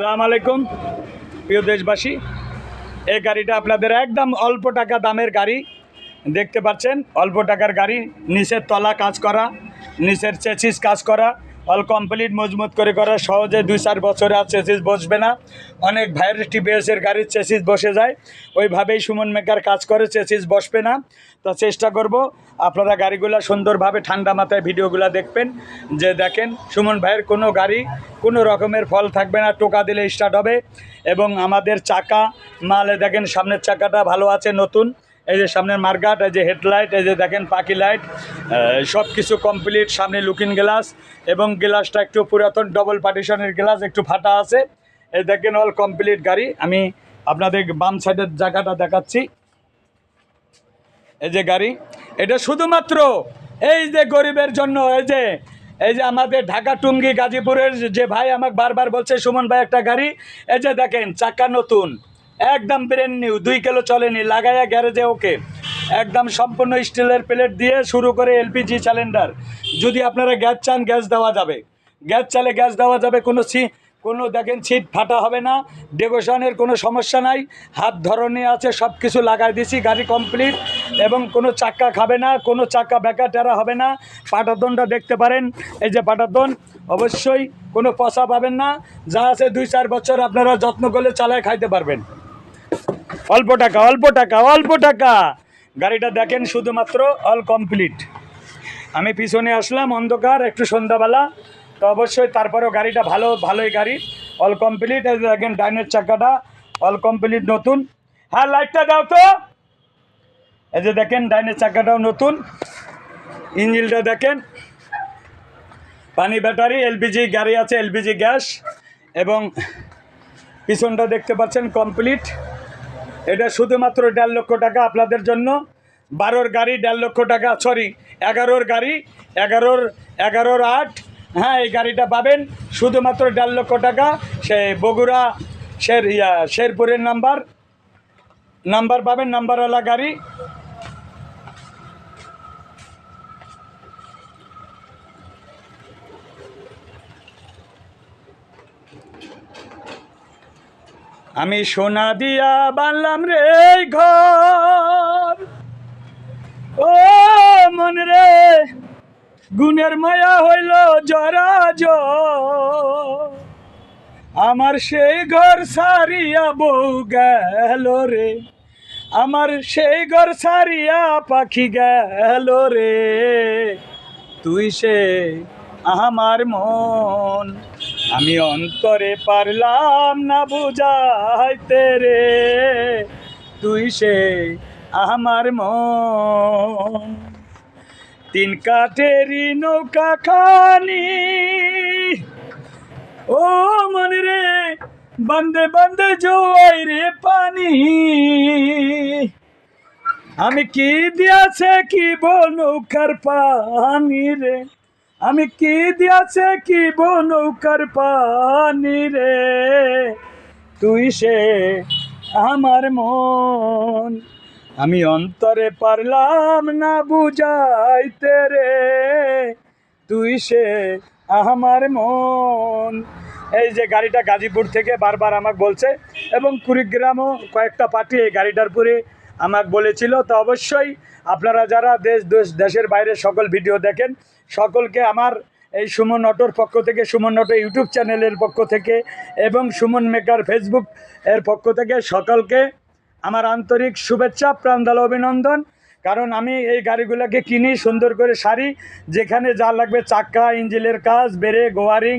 সালাম আলাইকুম, প্রিয় দেশবাসী। এই গাড়িটা আপনাদের একদম অল্প টাকা দামের গাড়ি, দেখতে পাচ্ছেন? অল্প টাকার গাড়ি, নিচের তলা কাজ করা, নিচের চেচিস কাজ করা অল কমপ্লিট মজবুত করে করা, সহজে দুই চার বছরে আর চেসিস বসবে না। অনেক ভাইয়ের টিপিএসের গাড়ির চেসিস বসে যায়। ওইভাবেই সুমন মেকার কাজ করে, চেসিস বসবে না। তো চেষ্টা করব আপনারা গাড়িগুলো সুন্দরভাবে ঠান্ডা মাথায় ভিডিওগুলো দেখবেন। যে দেখেন, সুমন ভাইয়ের কোনো গাড়ি কোনো রকমের ফল থাকবে না, টোকা দিলে স্টার্ট হবে। এবং আমাদের চাকা, মালে দেখেন সামনের চাকাটা ভালো আছে, নতুন। এই যে সামনের মার্গাট এই যে হেডলাইট, এই যে দেখেন পাখি লাইট সব কিছু কমপ্লিট, সামনে লুকিং গ্লাস এবং গ্লাসটা একটু পুরাতন ডবল পার্টিশনের গ্লাস, একটু ফাটা আছে। এই দেখেন অল কমপ্লিট গাড়ি। আমি আপনাদের বাম সাইডের জায়গাটা দেখাচ্ছি। এই যে গাড়ি, এটা শুধুমাত্র এই যে গরিবের জন্য, এই যে এই যে আমাদের ঢাকা টুঙ্গি গাজীপুরের যে ভাই আমাকে বারবার বলছে, সুমন ভাই, একটা গাড়ি, এই যে দেখেন, চাকা নতুন। একদম ব্রেন নিউ দুই কিলো চলেনি, লাগাইয়া গ্যারেজে ওকে। একদম সম্পূর্ণ স্টিলের প্লেট দিয়ে শুরু করে এলপিজি সিলিন্ডার যদি আপনারা গ্যাস চান, গ্যাস দেওয়া যাবে। গ্যাস চালে গ্যাস দেওয়া যাবে, কোনো সি কোনো দেখেন ছিট ফাটা হবে না ডেকোশনের কোনো সমস্যা নাই। হাত ধরনে আছে সব কিছু লাগাই দিছি, গাড়ি কমপ্লিট এবং কোনো চাক্কা খাবে না, কোনো চাক্কা বেকা টেরা হবে না। পাটাতনটা দেখতে পারেন, এই যে পাটাতন, অবশ্যই কোনো পচা পাবেন না। যা আছে দুই চার বছর আপনারা যত্ন করলে চালায় খাইতে পারবেন। অল্প টাকা অল্প টাকা অল্প টাকা। গাড়িটা দেখেন শুধুমাত্র অল কমপ্লিট আমি পিছনে আসলাম অন্ধকার, একটু সন্ধ্যাবেলা। তো অবশ্যই তারপরেও গাড়িটা ভালো, ভালোই গাড়ি। অল কমপ্লিট দেখেন ডাইনের চাকাটা অল কমপ্লিট নতুন। হ্যাঁ লাইটটা দাও তো। এই যে দেখেন ডাইনের চাকাটাও নতুন। ইঞ্জিনটা দেখেন। পানি ব্যাটারি, এলপিজি গাড়ি আছে, এলপিজি গ্যাস। এবং পিছনটা দেখতে পাচ্ছেন কমপ্লিট এটা শুধুমাত্র দেড় লক্ষ টাকা আপনাদের জন্য। বারোর গাড়ি দেড় লক্ষ টাকা সরি এগারোর গাড়ি, এগারোর এগারোর আট হ্যাঁ এই গাড়িটা পাবেন। শুধুমাত্র দেড় লক্ষ টাকা, সে বগুড়া, শের, ইয়া, শেরপুরের নাম্বার নাম্বার পাবেন, নাম্বারওয়ালা গাড়ি। আমি সোনা দিয়া বানলাম রে ঘর। ও মন রে, গুণের মায়া হইল জরা আমার সেই ঘর সারিয়া বউ গেল রে। আমার সেই ঘর সারিয়া পাখি গেল রে। তুই সে আমার মন। আমি অন্তরে পারলাম না বুঝাইতে রে। তুই সে আমার মন। তিন কাঠেরই নৌকা খানি। ও মন রে, বন্দে বন্দে জোয়াই রে পানি। আমি কি দিয়াছে, কি নৌকার পানি রে? আমি কি দিয়াছে কি নৌকার পানি রে? তুই সে আমার মন। আমি অন্তরে পারলাম না বুঝাইতে রে। তুই সে আমার মন। এই যে গাড়িটা গাজীপুর থেকে বারবার আমাকে বলছে এবং কুড়িগ্রামও কয়েকটা পার্টি এই গাড়িটার পরে আমাকে বলেছিল, তো অবশ্যই আপনারা যারা দেশ দেশ, দেশের বাইরে সকল ভিডিও দেখেন, সকলকে আমার এই সুমন অটোর পক্ষ থেকে, সুমন অটো ইউটিউব চ্যানেলের পক্ষ থেকে এবং সুমন মেকার ফেসবুক এর পক্ষ থেকে সকলকে আমার আন্তরিক শুভেচ্ছা, প্রাণদাল, অভিনন্দন। কারণ আমি এই গাড়িগুলোকে কিনি, সুন্দর করে সারি, যেখানে যা লাগবে চাক্কা ইঞ্জিনের কাজ বেড়ে গোয়ারিং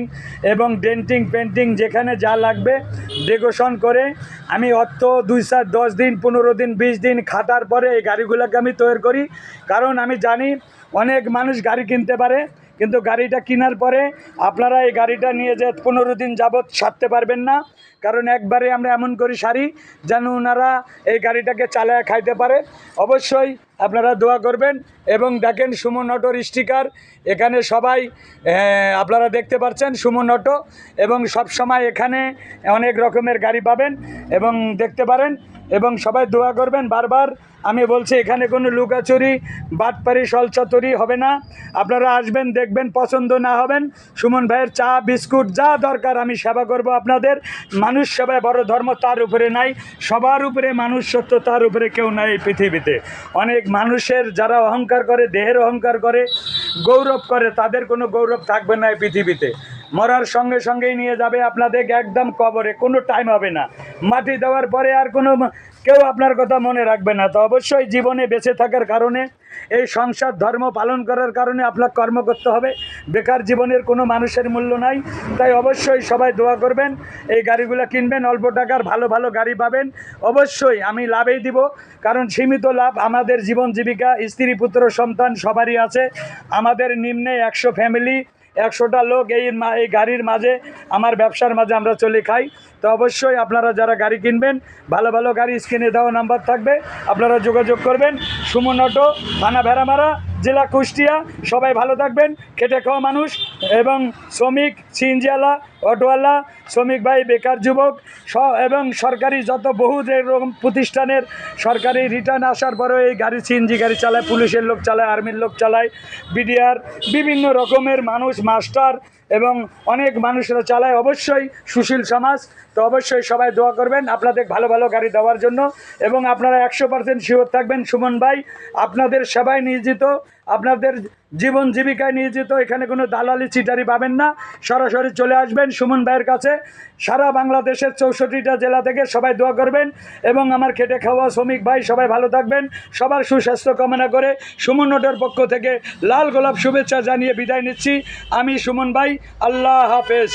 এবং ডেন্টিং, পেন্টিং, যেখানে যা লাগবে, ডেকোরেশন করে আমি অত দুই চার, দশ দিন, পনেরো দিন, বিশ দিন খাটার পরে এই গাড়িগুলোকে আমি তৈরি করি। কারণ আমি জানি অনেক মানুষ গাড়ি কিনতে পারে, কিন্তু গাড়িটা কেনার পরে আপনারা এই গাড়িটা নিয়ে যে পনেরো দিন যাবৎ সারতে পারবেন না। কারণ একবারে আমরা এমন করি সারি যেন ওনারা এই গাড়িটাকে চালায় খাইতে পারে। অবশ্যই আপনারা দোয়া করবেন। এবং দেখেন সুমন অটোর স্টিকার এখানে সবাই আপনারা দেখতে পাচ্ছেন সুমন অটো। এবং সব সময় এখানে অনেক রকমের গাড়ি পাবেন এবং দেখতে পারেন। এবং সবাই দোয়া করবেন, বারবার আমি বলছি, এখানে কোনো লুকাচুরি বাটপারি সলচাতুরি হবে না। আপনারা আসবেন, দেখবেন, পছন্দ না হবেন। সুমন ভাইয়ের চা, বিস্কুট, যা দরকার আমি সেবা করব আপনাদের। মানুষ সেবায় বড় ধর্ম, তার উপরে নাই। সবার উপরে মানুষ সত্য, তার উপরে কেউ নাই পৃথিবীতে। অনেক মানুষের যারা অহংকার করে, দেহের অহংকার করে, গৌরব করে, তাদের কোনো গৌরব থাকবে না এই পৃথিবীতে। মরার সঙ্গে সঙ্গেই নিয়ে যাবে আপনাদের একদম কবরে, কোনো টাইম হবে না। মাটি দেওয়ার পরে আর কোনো কেউ আপনার কথা মনে রাখবে না। তো অবশ্যই জীবনে বেঁচে থাকার কারণে, এই সংসার ধর্ম পালন করার কারণে আপনার কর্ম করতে হবে। বেকার জীবনের কোনো মানুষের মূল্য নাই। তাই অবশ্যই সবাই দোয়া করবেন, এই গাড়িগুলো কিনবেন, অল্প টাকার ভালো ভালো গাড়ি পাবেন। অবশ্যই আমি লাভেই দিব, কারণ সীমিত লাভ আমাদের জীবন জীবিকা, স্ত্রী, পুত্র, সন্তান সবারই আছে। আমাদের নিম্নে একশো ফ্যামিলি একশোটা লোক এই এই গাড়ির মাঝে, আমার ব্যবসার মাঝে আমরা চলে খাই। তো অবশ্যই আপনারা যারা গাড়ি কিনবেন, ভালো ভালো গাড়ি স্ক্রিনে দেওয়া নাম্বার থাকবে, আপনারা যোগাযোগ করবেন। সুমন অটো, থানা ভেড়ামারা জেলা কুষ্টিয়া, সবাই ভালো থাকবেন, খেটে খাওয়া মানুষ এবং শ্রমিক সিএনজিওয়ালা অটোওয়ালা শ্রমিক ভাই, বেকার যুবক এবং সরকারি যত বহু রকম প্রতিষ্ঠানের সরকারি রিটার্ন আসার পরেও এই গাড়ি সিএনজি গাড়ি চালায়, পুলিশের লোক চালায়, আর্মির লোক চালায় বিডিআর বিভিন্ন রকমের মানুষ, মাস্টার এবং অনেক মানুষরা চালায়। অবশ্যই সুশীল সমাজ তো অবশ্যই সবাই দোয়া করবেন আপনাদের ভালো ভালো গাড়ি দেওয়ার জন্য এবং আপনারা একশো পার্সেন্ট শিওর থাকবেন, সুমন ভাই। আপনাদের সেবায় নিয়োজিত, আপনাদের জীবন জীবিকায় নিয়োজিত, এখানে কোনো দালালি চিটারি পাবেন না। সরাসরি চলে আসবেন সুমন ভাইয়ের কাছে। সারা বাংলাদেশের চৌষট্টিটা জেলা থেকে সবাই দোয়া করবেন এবং আমার খেটে খাওয়া শ্রমিক ভাই, সবাই ভালো থাকবেন। সবার সুস্বাস্থ্য কামনা করে সুমন নোটের পক্ষ থেকে লাল গোলাপ শুভেচ্ছা জানিয়ে বিদায় নিচ্ছি। আমি সুমন ভাই, আল্লাহ হাফেজ।